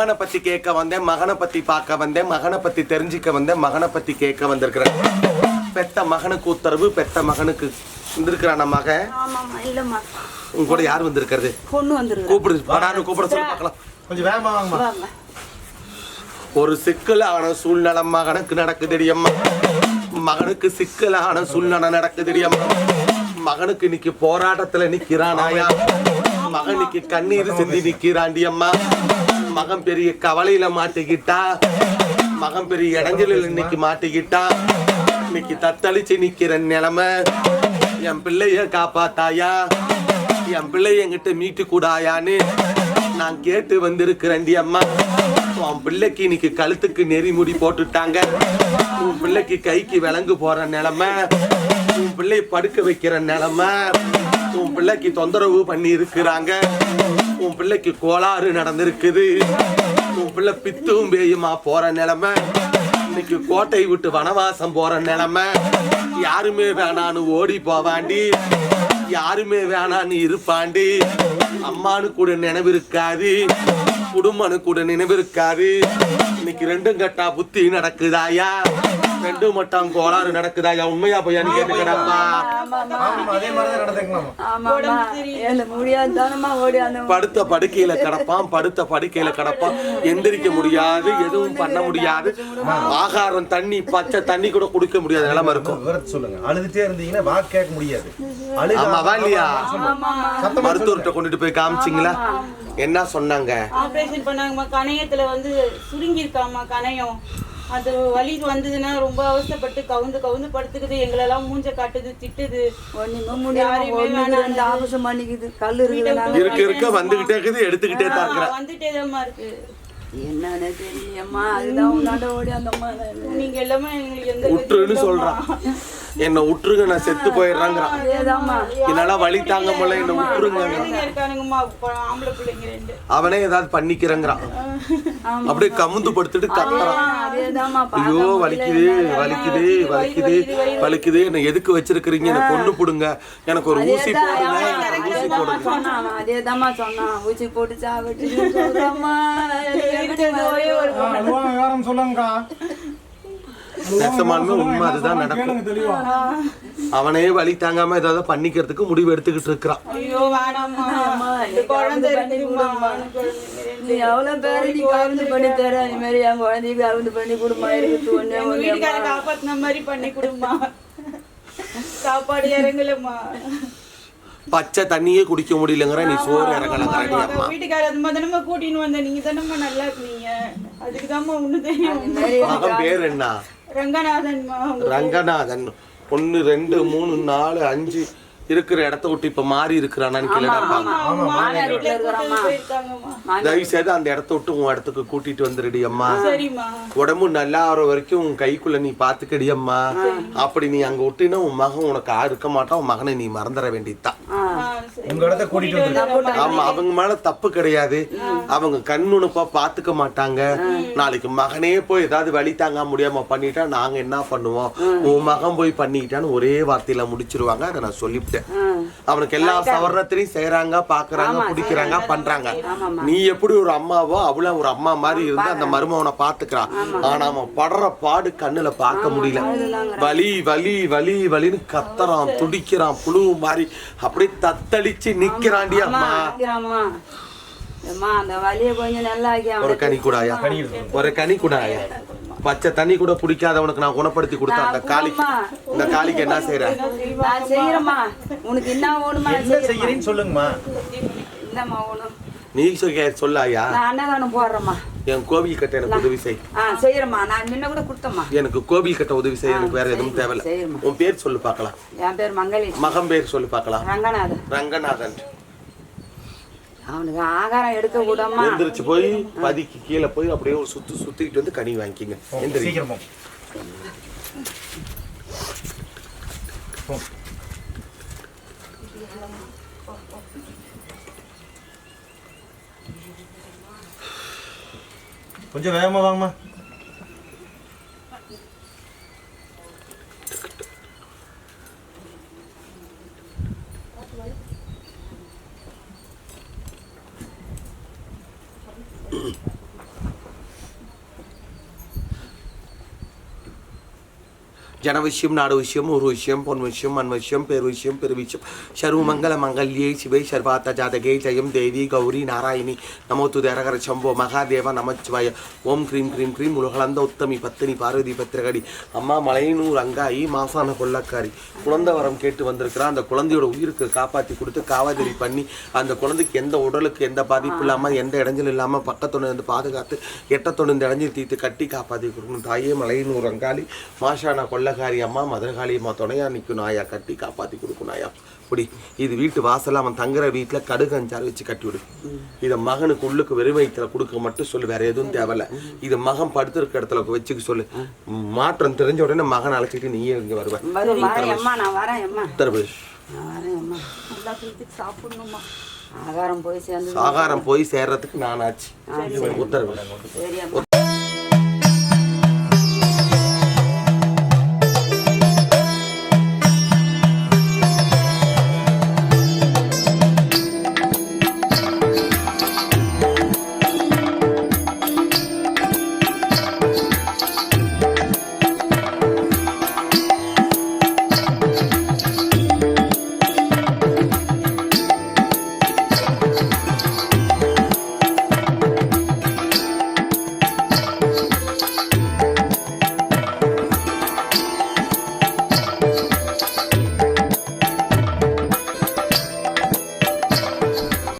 மகனை பத்தி கேட்க வந்தேன் மகனை பத்தி பார்க்க வந்தேன் மகனை பத்தி தெரிஞ்சுக்க வந்தேன் மகனை பத்தி கேட்க வந்திருக்கிறேன். பெத்த மகனுக்கு உத்தரவு பெத்த மகனுக்கு வந்திருக்கிறான மகன்? ஆமாம்மா இல்லைம்மா. உங்க கூட யார் வந்திருக்கிறது? கூப்பிடு படாரு கூப்பிட சொல்லி பார்க்கலாம். கொஞ்சம் வேகமா வாங்கம்மா. ஒரு சிக்கலான சூழ்நிலை மகனுக்கு நடக்குதுடி அம்மா மகனுக்கு சிக்கலான சூழ்நிலை நடக்குதுடி அம்மா மகனுக்கு இன்னைக்கு போராட்டத்துல நிக்கிறானாயா? மகன் இன்னைக்கு கண்ணீர் சிந்தி நிக்கிறாண்டி அம்மா மகன் பெரிய கவலையில மாட்டிக்கிட்டா மகன் பெரிய இடைஞ்சலில் இன்னைக்கு மாட்டிக்கிட்டா இன்னைக்கு தத்தளிச்சு நிக்கிற நிலைமை. என் பிள்ளைய காப்பாத்தாயா? என் பிள்ளைய என்கிட்ட மீட்டு கூடாயான்னு நான் கேட்டு வந்திருக்கிறேன்டி அம்மா. உன் பிள்ளைக்கு இன்னைக்கு கழுத்துக்கு நெறிமுடி போட்டுட்டாங்க. உன் பிள்ளைக்கு கைக்கு விலங்கு போற நிலைமை. உன் பிள்ளை படுக்க வைக்கிற நிலைமை. உன் பிள்ளைக்கு தொந்தரவு பண்ணி இருக்கிறாங்க உன் பிள்ளைக்கு கோளாறு நடந்திருக்குது. உன் பிள்ளை பித்தும் பேயுமா போற நிலைமை. இன்னைக்கு கோட்டை விட்டு வனவாசம் போற நிலைமை. யாருமே வேணான்னு ஓடி போவாண்டி. யாருமே வேணான்னு இருப்பாண்டி. அம்மானு கூட நினைவு இருக்காது குடும்பனு கூட நினைவு இருக்காது இன்னைக்கு ரெண்டும் கட்டா புத்தி நடக்குதாயா? ரெண்டு மட்டம் கோளாறு நடக்குதாயா உண்மையா பையான்னு கேட்டுக்கிறாப்பா படுத்த படுக்கையில கிடப்பான் படுத்த படுக்கையில கிடப்பான். எந்திரிக்க முடியாது எதுவும் பண்ண முடியாது. ஆகாரம் தண்ணி பச்சை தண்ணி கூட குடிக்க முடியாத நிலைமை இருக்கும். சொல்லுங்க. அழுதுட்டே இருந்தீங்கன்னா வாக்கு கேட்க முடியாது. ஆமாவா இல்லையா? சத்தமா மருத்துவர்கிட்ட கொண்டுட்டு போய் காமிச்சிங்களா? என்ன சொன்னாங்க? ஆபரேஷன் பண்ணாங்கம்மா. கணையத்துல வந்து சுருங்கி இருக்காம்மா கணையம். அது வலி வந்ததுன்னா ரொம்ப அவஸ்தைப்பட்டு கவுந்து கவுந்து படுத்துக்குது. எங்களெல்லாம் மூஞ்ச காட்டுது திட்டுது. ஒண்ணுமே முடியாது ரெண்டு ஆபசம் பண்ணிக்குது. கல் இருக்குது இருக்க இருக்க வந்துகிட்டே இருக்குது எடுத்துக்கிட்டே தான் வந்துட்டே தான்மா இருக்கு. என்னன்னு தெரியம்மா அதுதான் உன்னாண்ட ஓடி அந்த அம்மா நீங்க எல்லாமே எங்களுக்கு எந்த சொல்றான் என்ன உற்றுங்க நான் செத்து போயிடுறாங்கிறான் என்னால வழி தாங்க முடியல என்ன உற்றுங்க அவனே ஏதாவது பண்ணிக்கிறேங்கிறான் அப்படியே கமுந்து படுத்துட்டு கத்துறான். ஐயோ வலிக்குது வலிக்குது வலிக்குது வலிக்குது என்ன எதுக்கு வச்சிருக்கிறீங்க? என்ன கொண்டு போடுங்க. எனக்கு ஒரு ஊசி போடுங்க ஊசி போடுங்க. அதேதாம்மா சொன்னான். ஊசி போட்டு சாப்பிட்டு சொல்றாம்மா. ஒரே ஒரு விவரம் சொல்லுங்கக்கா. நெசமாலுமே உண்மை அதுதான் நடக்கும். கேளுங்க தெளிவா? அவனே வலி தாங்காம ஏதாவது பண்ணிக்கிறதுக்கு முடிவு எடுத்துக்கிட்டு இருக்கிறான். நீ பேரு நீ கவுந்து பண்ணி தர. அது மாதிரி என் குழந்தைக்கு கவுந்து பண்ணி கொடுமா காப்பாத்தின மாதிரி பண்ணி சாப்பாடு இறங்கலம்மா. பச்சை தண்ணியே குடிக்க முடியலங்கிற நீ சோறு இறங்கலங்கிற நீ அம்மா வீட்டுக்கார அது மாதிரி தானம்மா கூட்டின்னு வந்த நீங்க தானம்மா நல்லா இருக்கீங்க. அதுக்கு தான்மா தெரியும். பேர் என்ன? ரங்கநாதன்மா அவங்க ரங்கநாதன். ஒன்னு ரெண்டு மூணு நாலு அஞ்சு இருக்கிற இடத்த விட்டு இப்ப மாறி இருக்கிறானான்னு போயிருக்காங்கம்மா. தயவு செய்து அந்த இடத்த விட்டு உன் இடத்துக்கு கூட்டிட்டு வந்துடுடி அம்மா. உடம்பு நல்லா ஆகிற வரைக்கும் உன் கைக்குள்ள நீ பாத்துக்கடி அம்மா. அப்படி நீ அங்க விட்டினா உன் மகன் உனக்கு இருக்க மாட்டான் உன் மகனை நீ மறந்துட வேண்டியதுதான். உங்க இடத்த கூட்டிட்டு வந்து ஆமா அவங்க மேல தப்பு கிடையாது. அவங்க கண்ணுணுப்பா பாத்துக்க மாட்டாங்க. நாளைக்கு மகனே போய் ஏதாவது வழி தாங்க முடியாம பண்ணிட்டா நாங்க என்ன பண்ணுவோம்? உன் மகன் போய் பண்ணிக்கிட்டான்னு ஒரே வார்த்தையில முடிச்சிருவாங்க. அதை நான் சொல்லிவிட்டேன். அவனுக்கு எல்லா சவரணத்திலையும் செய்யறாங்க பாக்குறாங்க பிடிக்கிறாங்க பண்றாங்க. நீ எப்படி ஒரு அம்மாவோ அவளும் ஒரு அம்மா மாதிரி இருந்து அந்த மருமவனை பாத்துக்கிறான் ஆனா அவன் படுற பாடு கண்ணுல பார்க்க முடியல. வலி வலி வலி வலின்னு கத்துறான் துடிக்கிறான் புழு மாதிரி. அப்படியே தத்தளிச்சு நிக்கிறாண்டி அம்மா. அம்மா அம்மா அந்த வலியை கொஞ்சம் நல்லா ஆக்கி ஒரு கனி கூடாயா? ஒரு கனி கூடாயா? பச்சை தண்ணி கூட குடிக்காதவனுக்கு நான் குணப்படுத்தி கொடுத்தேன். அந்த காளிக்கு இந்த காளிக்கு என்ன செய்யற நான் செய்யறேம்மா உனக்கு என்ன வேணுமா என்ன செய்யறீன்னு சொல்லுங்கம்மா. என்னம்மா வேணும்? நீ சொல்ல சொல்லாயா நான் அன்னதானம் போடுறேம்மா. என் கோவில் கட்ட எனக்கு உதவி செய். ஆ செய்யறேம்மா. நான் முன்ன கூட கொடுத்தம்மா. எனக்கு கோவில் கட்ட உதவி செய். எனக்கு வேற எதுவும் தேவையில்ல. உன் பேர் சொல்லு பார்க்கலாம். என் பேர் மங்களி. மகன் பேர் சொல்லு பார்க்கலாம். ரங்கநாதன். ரங்கநாதன். அவனுக்கு ஆகாரம் எடுக்க கூடாமா எந்திரிச்சு போய் பதிக்கு கீழே போய் அப்படியே ஒரு சுத்து சுத்திக்கிட்டு வந்து கனி வாங்கிக்கிங்க எந்திரி. சீக்கிரமா கொஞ்சம் வேகமாக வாங்கம்மா. ஜன விஷயம் நாடு விஷயம் ஒரு விஷயம் பொன் விஷயம் மண் விஷயம் பெரு விஷயம் பெரு விஷயம் சர்வமங்கல மங்கல்யே சிவை சர்வாத்த ஜாதகே ஜெயம் தேவி கௌரி நாராயணி நமோ துதரகர சம்போ மகாதேவா நமச்சிவாய ஓம் க்ரீம் க்ரீம் க்ரீம் உலகளந்த உத்தமி பத்தினி பார்வதி பத்திரகடி அம்மா மலையனூர் அங்காயி மாசான கொள்ளக்காரி குழந்தை வரம் கேட்டு வந்திருக்கிறான் அந்த குழந்தையோட உயிருக்கு காப்பாற்றி கொடுத்து காவாதிரி பண்ணி அந்த குழந்தைக்கு எந்த உடலுக்கு எந்த பாதிப்பு இல்லாமல் எந்த இடைஞ்சல் இல்லாமல் பக்கத்துணை இருந்து பாதுகாத்து எட்டத்தொண்டு இந்த இடைஞ்சல் தீர்த்து கட்டி காப்பாற்றி கொடுக்கணும். தாயே மலையனூர் அங்காளி மாஷானா கொள்ளக்காரி அம்மா மதுரகாளி அம்மா துணையா நிற்கும் நாயா கட்டி காப்பாற்றி கொடுக்கும் நாயா. இப்படி இது வீட்டு வாசல்ல அவன் தங்குற வீட்டில் கடுகு அஞ்சாறு வச்சு கட்டி விடு. இதை மகனுக்கு உள்ளுக்கு வெறும் வயிற்றுல கொடுக்க மட்டும் சொல்லு வேற எதுவும் தேவையில்ல. இதை மகன் படுத்திருக்க இடத்துல வச்சுக்க சொல்லு. மாற்றம் தெரிஞ்ச உடனே மகன் அழைச்சிட்டு நீயே இங்க வருவ. வரும் வரேன் அம்மா நான் வரேன் அம்மா. உத்தரபிரதேஷ் நான் வரேன் அம்மா. எல்லாத்துக்கும் சாப்பிடணுமா ஆகாரம் போய் சேர்ந்து ஆகாரம் போய் சேர்றதுக்கு நானாச்சு. உத்தரவு.